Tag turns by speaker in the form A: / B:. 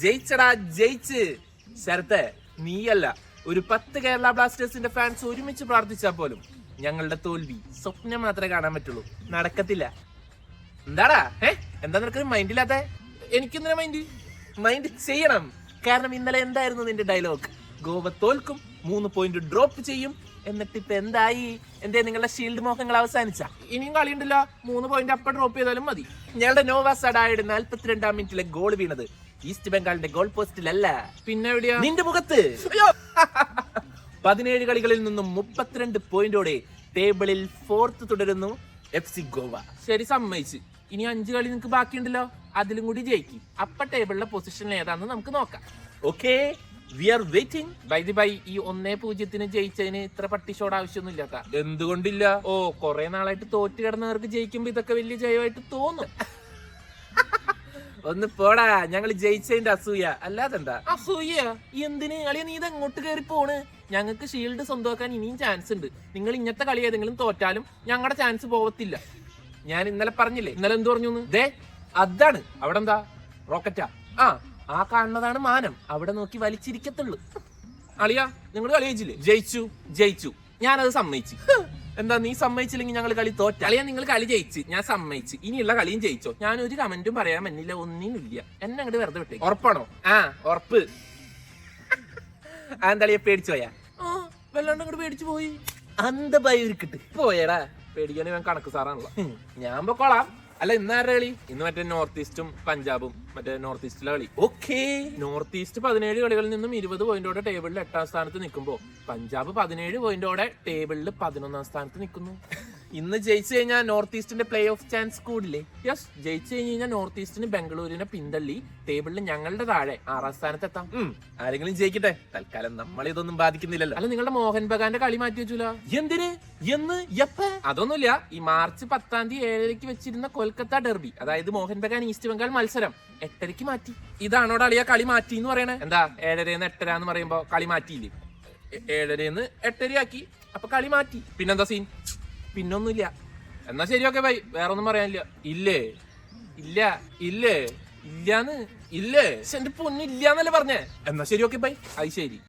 A: ജയിച്ചടാ ജയിച്ച്. ശരത്തെ നീയല്ല. ഒരു പത്ത് കേരള ബ്ലാസ്റ്റേഴ്സിന്റെ ഫാൻസ് ഒരുമിച്ച് പ്രാർത്ഥിച്ചാൽ പോലും ഞങ്ങളുടെ തോൽവി സ്വപ്നം മാത്രമേ കാണാൻ പറ്റുള്ളൂ. നടക്കത്തില്ല. എന്താടാ? ഏ എന്താ നിനക്ക് മൈൻഡില്ലാത്ത എനിക്കെന്തിനാ മൈൻഡ് മൈൻഡ് ചെയ്യണം. കാരണം ഇന്നലെ എന്തായിരുന്നു നിന്റെ ഡയലോഗ് ഗോവ തോൽക്കും മൂന്ന് പോയിന്റ് ഡ്രോപ്പ് ചെയ്യും എന്നിട്ട് ഇപ്പൊ എന്തായി? എന്തേ നിങ്ങളുടെ ഷീൽഡ് മോഹങ്ങൾ അവസാനിച്ച? ഇനിയും കളിയുണ്ടല്ലോ മൂന്ന് പോയിന്റ് അപ്പ ഡ്രോപ്പ് ചെയ്താലും മതി. ഞങ്ങളുടെ നോവ സഡായുടെ നാല്പത്തിരണ്ടാം മിനിറ്റിലെ ഗോൾ വീണത് ഈസ്റ്റ് ബംഗാളിന്റെ ഗോൾ പോസ്റ്റിലല്ല പിന്നെ എവിടെയാ? നിന്റെ മുഖത്ത്. പതിനേഴ് കളികളിൽ നിന്നും മുപ്പത്തിരണ്ട് പോയിന്റോടെ ടേബിളിൽ ഫോർത്ത് തുടരുന്നു എഫ് സി ഗോവ. ശരി സമ്മതിച്ച്. ഇനി അഞ്ച് കളി നിങ്ങൾക്ക് ബാക്കിയുണ്ടല്ലോ. അതിലും കൂടി ജയിക്കും. അപ്പ ടേബിളിലെ പൊസിഷൻ ഏതാണെന്ന് നമുക്ക് നോക്കാം. Okay we are waiting by the by ഈ ഒന്നേ പൂജ്യത്തിന് ജയിച്ചതിന് ഇത്ര പട്ടിഷോട് ആവശ്യമൊന്നും ഇല്ലാത്ത എന്തുകൊണ്ടില്ല? ഓ കുറെ നാളായിട്ട് തോറ്റ് കിടന്നവർക്ക് ജയിക്കുമ്പോ ഇതൊക്കെ വലിയ ജയമായിട്ട് തോന്നും. ഒന്ന് പോടാ ഞങ്ങൾ ജയിച്ചതിന്റെ അസൂയ. അല്ലാതെന്താ? അസൂയ? എന്തിന്? കളി നീ ഇത് എങ്ങോട്ട് കയറി പോണ്? ഞങ്ങൾക്ക് ഷീൽഡ് സ്വന്തമാക്കാൻ ഇനിയും ചാൻസ് ഉണ്ട്. നിങ്ങൾ ഇങ്ങനത്തെ കളി ഏതെങ്കിലും തോറ്റാലും ഞങ്ങളുടെ ചാൻസ് പോവത്തില്ല. ഞാൻ ഇന്നലെ പറഞ്ഞില്ലേ? ഇന്നലെ എന്ത് പറഞ്ഞു ദേ അതാണ്. അവിടെ എന്താ റോക്കറ്റാ ആ ആ കാണുന്നതാണ് മാനം. അവിടെ നോക്കി വലിച്ചിരിക്കത്തുള്ളൂ. അളിയാ നിങ്ങൾ കളി ജയിച്ചില്ലേ ജയിച്ചു. ജയിച്ചു. ഞാനത് സമ്മതിച്ചു. എന്താ നീ സമ്മതിച്ചില്ലെങ്കിൽ ഞങ്ങൾ കളി തോറ്റ അളിയാ നിങ്ങൾ കളി ജയിച്ച്. ഞാൻ സമ്മതിച്ച്. ഇനിയുള്ള കളിയും ജയിച്ചോ. ഞാൻ ഒരു കമന്റും പറയാൻ പറ്റില്ല ഒന്നിനില്ല എന്നെ അങ്ങോട്ട് വെറുതെ വിട്ടേ ഉറപ്പാണോ? ആ ഉറപ്പ്. അതെന്താളിയെ പേടിച്ചു പോയാ? വല്ലാണ്ട് അങ്ങോട്ട് പേടിച്ചു പോയി. അന്ത പോയടാ. പേടിക്കാൻ ഞാൻ കണക്ക് സാറാണല്ലോ. ഞാൻ പൊക്കോളാം. അല്ല ഇന്നാരുടെ കളി? ഇന്ന് മറ്റേ നോർത്ത് ഈസ്റ്റും പഞ്ചാബും മറ്റേ നോർത്ത് ഈസ്റ്റിലെ കളി. ഓക്കേ. നോർത്ത് ഈസ്റ്റ് പതിനേഴ് കളികളിൽ നിന്നും ഇരുപത് പോയിന്റോടെ ടേബിളിൽ എട്ടാം സ്ഥാനത്ത് നിൽക്കുമ്പോൾ പഞ്ചാബ് പതിനേഴ് പോയിന്റോടെ ടേബിളിൽ പതിനൊന്നാം സ്ഥാനത്ത് നിൽക്കുന്നു. ഇന്ന് ജയിച്ചു കഴിഞ്ഞാൽ നോർത്ത് ഈസ്റ്റിന്റെ പ്ലേ ഓഫ് ചാൻസ് കൂടില്ലേ? യെസ് ജയിച്ചു കഴിഞ്ഞ് കഴിഞ്ഞാൽ നോർത്ത് ഈസ്റ്റിന് ബംഗളൂരിനെ പിന്തള്ളി ടേബിളിൽ ഞങ്ങളുടെ താഴെ ആറാം സ്ഥാനത്ത് എത്താം ആരെങ്കിലും ജയിക്കട്ടെ? തൽക്കാലം നമ്മൾ ഇതൊന്നും ബാധിക്കുന്നില്ലല്ലോ. അല്ല നിങ്ങളുടെ മോഹൻ ബഗാന്റെ കളി മാറ്റി വെച്ചൂല? എന്തിന്? എന്ന്? എപ്പ? അതൊന്നുമില്ല. ഈ മാർച്ച് പത്താം തീയതി ഏഴരയ്ക്ക് വെച്ചിരുന്ന കൊൽക്കത്ത ഡെർബി അതായത് മോഹൻ ബഗാൻ ഈസ്റ്റ് ബംഗാൾ മത്സരം എട്ടരയ്ക്ക് മാറ്റി. ഇതാണോ അളിയ കളി മാറ്റി എന്ന് പറയണേ? എന്താ ഏഴരന്ന് എട്ടര എന്ന് പറയുമ്പോ കളി മാറ്റിയില്ലേ? ഏഴരന്ന് എട്ടരയാക്കി അപ്പൊ കളി മാറ്റി. പിന്നെന്താ സീൻ പിന്നൊന്നുമില്ല. എന്നാ ശരി ഓക്കെ ബൈ വേറെ ഒന്നും പറയാനില്ല. ഇല്ലേ? ഇല്ല ഇല്ലേ? ഇല്ലാന്ന്? ഇല്ലേ? എന്റെ പൊന്നില്ലാന്നല്ലേ പറഞ്ഞേ. എന്നാ ശരി ഓക്കെ ബൈ അത് ശരി.